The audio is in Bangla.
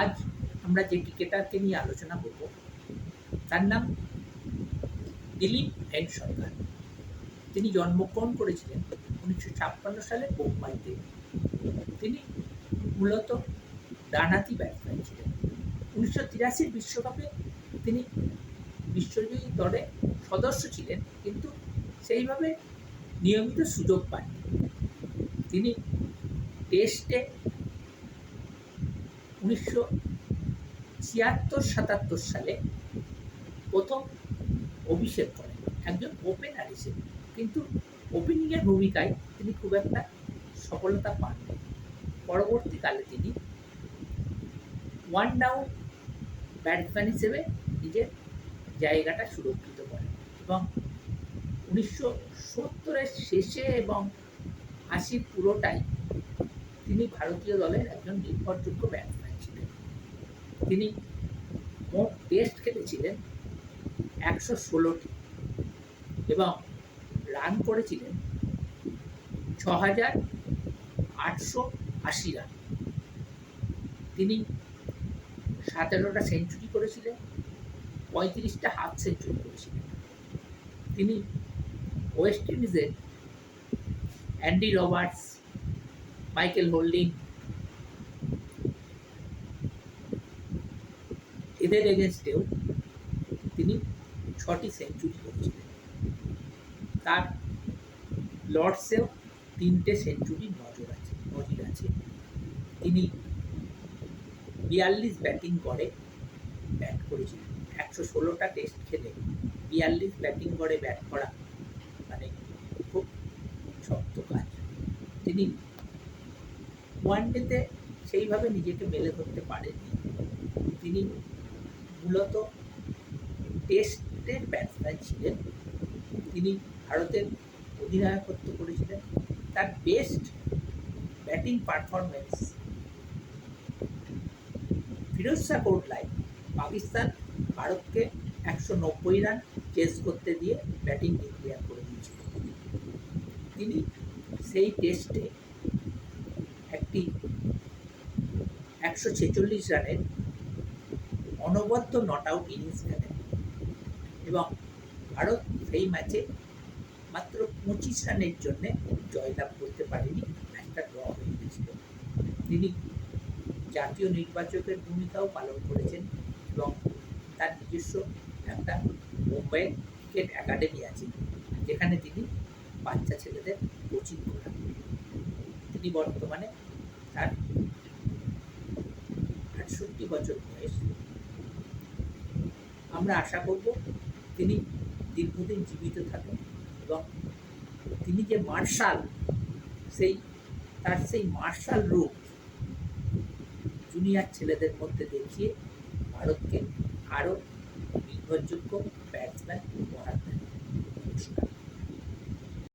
আজ আমরা যে ক্রিকেটারকে নিয়ে আলোচনা করব, তার নাম দিলীপ এন সরকার। তিনি জন্মগ্রহণ করেছিলেন উনিশশো ছাপ্পান্ন সালে বোম্বাইতে। তিনি মূলত ডানহাতি ব্যাটসম্যান ছিলেন। উনিশশো তিরাশির বিশ্বকাপে তিনি বিশ্বজয়ী দলে সদস্য ছিলেন, কিন্তু সেইভাবে নিয়মিত সুযোগ পাননি। তিনি টেস্টে উনিশশো ছিয়াত্তর সাতাত্তর সালে প্রথম অভিষেক করেন। একজন ওপেনার হিসেবে। কিন্তু ওপেনিংয়ের ভূমিকায় তিনি খুব একটা সফলতা পাননি পরবর্তীকালে তিনি ওয়ান ডাউন ব্যাটসম্যান হিসেবে নিজের জায়গাটা সুরক্ষিত করেন এবং উনিশশো সত্তরের শেষে এবং আশির পুরোটাই তিনি ভারতীয় দলের একজন নির্ভরযোগ্য ব্যাটসম্যান তিনি মোট টেস্ট খেলেছিলেন একশো ষোলোটি এবং রান করেছিলেন ছ হাজার আটশো আশি রান। তিনি সতেরোটা সেঞ্চুরি করেছিলেন, পঁয়ত্রিশটা হাফ সেঞ্চুরি করেছিলেন। তিনি ওয়েস্ট ইন্ডিজের অ্যান্ডি রবার্টস মাইকেল হোল্ডিং এদের এগেনস্টেও তিনি ছটি সেঞ্চুরি করেছিলেন। তার লর্ডসেও তিনটে সেঞ্চুরি নজর আছে, নজির আছে। তিনি বিয়াল্লিশ ব্যাটিং করে ব্যাট করেছিলেন। একশো ষোলোটা টেস্ট খেলে বিয়াল্লিশ ব্যাটিং করে ব্যাট করা মানে খুব শক্ত কাজ। তিনি ওয়ান ডেতে সেইভাবে নিজেকে মেলে ধরতে পারেননি। তিনি মূলত টেস্টের ব্যাটসম্যান ছিলেন। তিনি ভারতের অধিনায়কত্ব করেছিলেন। তার best batting performance Feroz Shah কোটলায় Pakistan ভারতকে একশো নব্বই রান চেস করতে দিয়ে ব্যাটিং ডিক্লেয়ার করে দিয়েছিল। তিনি সেই টেস্টে একটি একশো ছেচল্লিশ রানের অনবদ্য নট আউট ইনিংস খেলেন। এবং ভারত সেই ম্যাচে মাত্র পঁচিশ রানের জন্যে জয়লাভ করতে পারেনি ম্যাচটা ড্র হয়ে গেছিল। তিনি জাতীয় নির্বাচকের ভূমিকাও পালন করেছেন এবং তার নিজস্ব একটা মুম্বাই ক্রিকেট একাডেমি আছে, যেখানে তিনি বাচ্চা ছেলেদের কোচিং করান। তিনি বর্তমানে তার আটষট্টি বছর বয়স। আমরা আশা করব তিনি দীর্ঘদিন জীবিত থাকেন এবং তিনি যে মার্শাল, সেই, তার সেই মার্শাল রূপ জুনিয়র ছেলেদের মধ্যে দেখিয়ে ভারতকে আরও নির্ভরযোগ্য ব্যাটসম্যান উপহার নমস্কার।